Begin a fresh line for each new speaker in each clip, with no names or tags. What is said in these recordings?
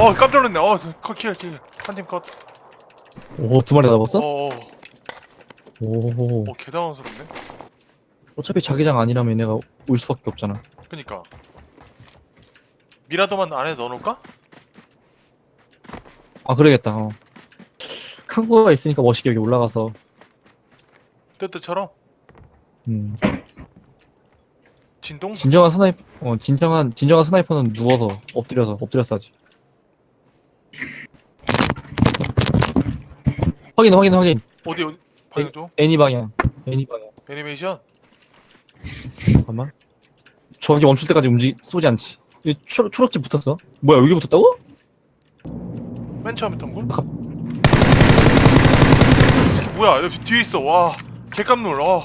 어 깜짝 놀랐네 어 컷 킬 킬 한팀 컷.
오, 두 마리 잡았어?
어, 어,
오.
어 개당황스럽네.
어차피 자기장 아니라면 내가 올 수밖에 없잖아.
그니까 미라도만 안에 넣어놓을까?
아, 그러겠다. 어. 카구가 있으니까 멋있게 여기 올라가서.
뜨뜨처럼
음.
진동?
진정한 스나이퍼, 어, 진정한, 진정한 스나이퍼는 누워서, 엎드려서, 엎드려서 하지. 확인, 확인, 확인.
어디 어디 방향 좀
애니 방향. 애니 방향.
애니메이션
잠깐만. 저기 멈출 때까지 움직, 쏘지 않지. 이 초록, 초록집 붙었어? 뭐야, 여기 붙었다고?
맨 처음에
턴나
걸?
갑-
이게 뭐야 여기 뒤에 있어 와 개깜놀 어,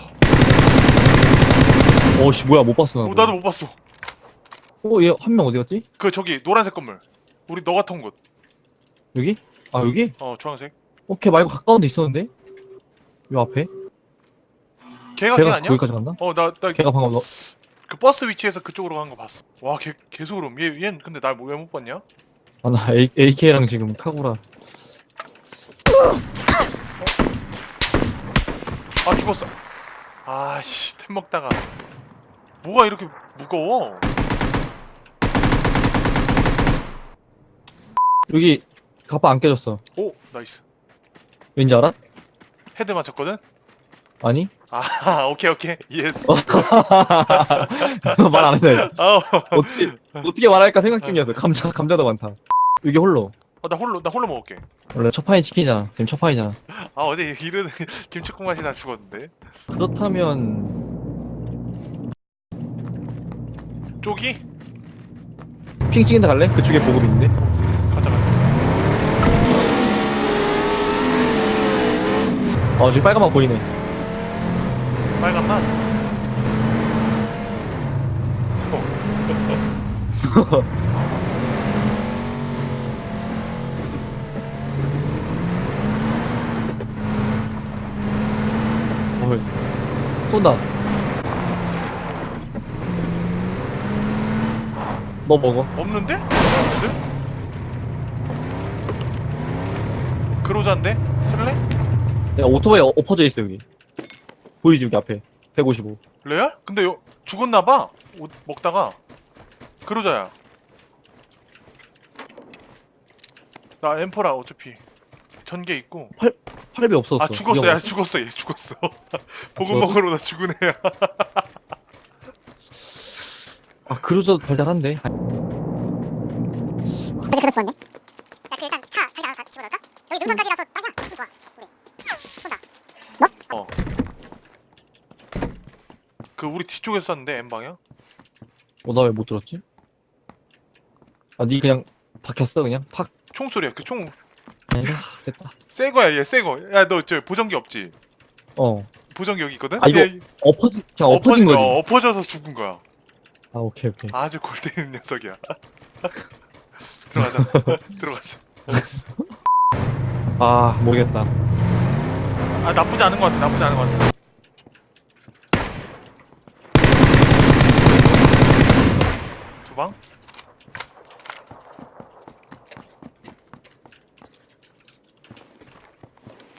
어씨, 뭐야, 못 봤어. 나
어. 나도 못 봤어
어, 얘 한 명 어디 갔지?
그 저기 노란색 건물 우리 너가 턴곳어
여기? 아, 여기?
주황색
오케이, 말고 가까운 데 있었는데? 요 앞에?
걔가 걔 아니야?
거기까지 갔나?
어 나 나 그
걔가 방금 너,
버스 위치에서 그쪽으로 가는 거 봤어 와걔 개소름 얘 얘는 근데 날 왜 못 봤냐?
아, 나 A, AK랑 지금 카구라.
아 죽었어 아씨 템 먹다가 뭐가 이렇게 무거워
여기 가빠 안 깨졌어.
오 나이스
왠지 알아?
헤드 맞췄거든?
아니?
아 오케이 오케이 예스
말 안 해.
아우
어떻게 어떻게 말할까 생각 중이었어. 감자 감자도 많다. 여기 홀로.
어, 나 홀로 나 홀로 먹을게
원래 첫 판이 치킨이잖아. 지금 첫 판이잖아.
아 어제 이런 김치국 맛이 나 죽었는데
그렇다면
쪽이
핑 찍인다 갈래? 그쪽에 보급 있는데.
가자 가자
어 저기 빨간만 보이네.
빨간맛
어, 쏜다. 너 먹어.
없는데? 무슨? 그로자인데? 쓸래?
야 오토바이 어- 엎어져 있어 여기. 보이지 여기 앞에. 155.
레알? 근데 요 죽었나봐 옷 먹다가 그로자야 나 엠퍼라 어차피 전개 있고
8배 없었어.
아 죽었어. 야 죽었어 얘 죽었어 보급
죽었어?
먹으러 나 죽은 애야
아 그루저 달달한데.
어제 그래서 좋았네. 야, 그 일단 차 자기장 가 집어넣을까? 여기 능선까지라서 딱이야. 좀 좋아. 우리 쏜다.
그 우리 뒤쪽에서 쐈는데 M방향?
어 나 왜 못 들었지? 아 니 그냥 박혔어 그냥 팍.
총소리야 그총
아니다 됐다.
새 거야 얘 새 거 야 너 저 보정기 없지?
어
보정기 여기 있거든?
아, 이거
얘
엎어지 그냥 엎어진 거지.
거야 엎어져서 죽은 거야
아 오케이 오케이.
아주 골 때리는 녀석이야 들어가자 들어가자
아 모르겠다.
아 나쁘지 않은 것 같아 나쁘지 않은 것 같아 두방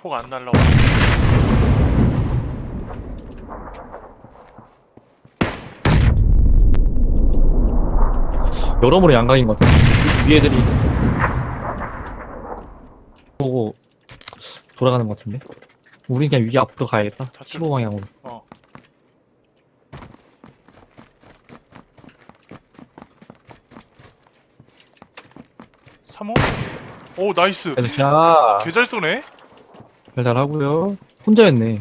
폭 안 날라와
여러모로 양강인 것 같아. 위 애들이 보고 돌아가는 것 같은데. 우린 그냥 위에 앞으로 가야겠다.
저쪽.
15 방향으로.
오 나이스
자,
개 잘 쏘네
달달하고요. 혼자였네.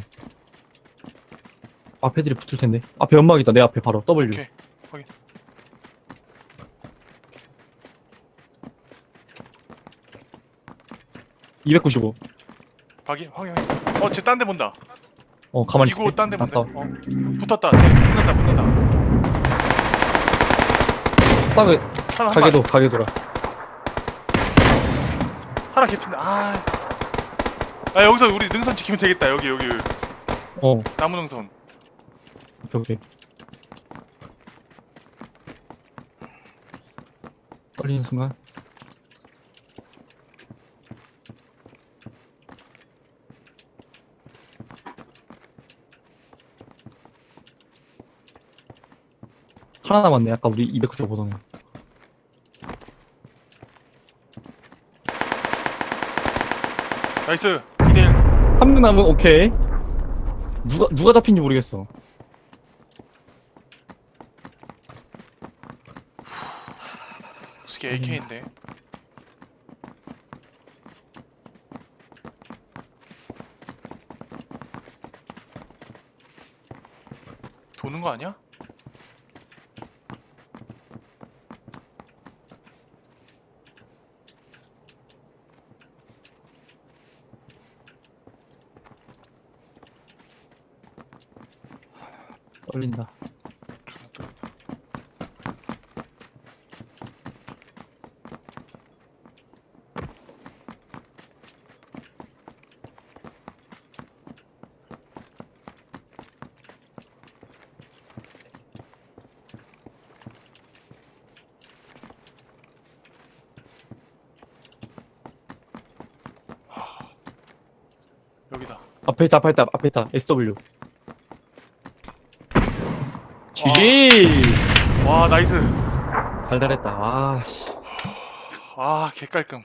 앞에 들이 붙을 텐데. 앞에 연막 있다. 내 앞에 바로 W.
오케이 확인
이295.
확인 확인 확인 어쟤 딴 데 본다
어 가만히
이거
있을게. 딴데안
본다. 어 붙었다 쟤 붙는다 붙는다
싸워.
하나 한
가게도 가게 돌아.
하나 개핀다. 아. 아 여기서 우리 능선 지키면 되겠다. 여기 여기
어,
나무 능선.
오케이. 떨리는 순간. 하나 남았네. 아까 우리 200초 보던 애.
나이스 2대1
한 명 남은 오케이. 누가 누가 잡힌지 모르겠어.
스키 AK인데 도는 거 아니야? 여기다.
앞에 있다, 앞에 있다, 앞에 있다. SW. GG!
와 나이스.
달달했다. 아, 씨.
아 개깔끔.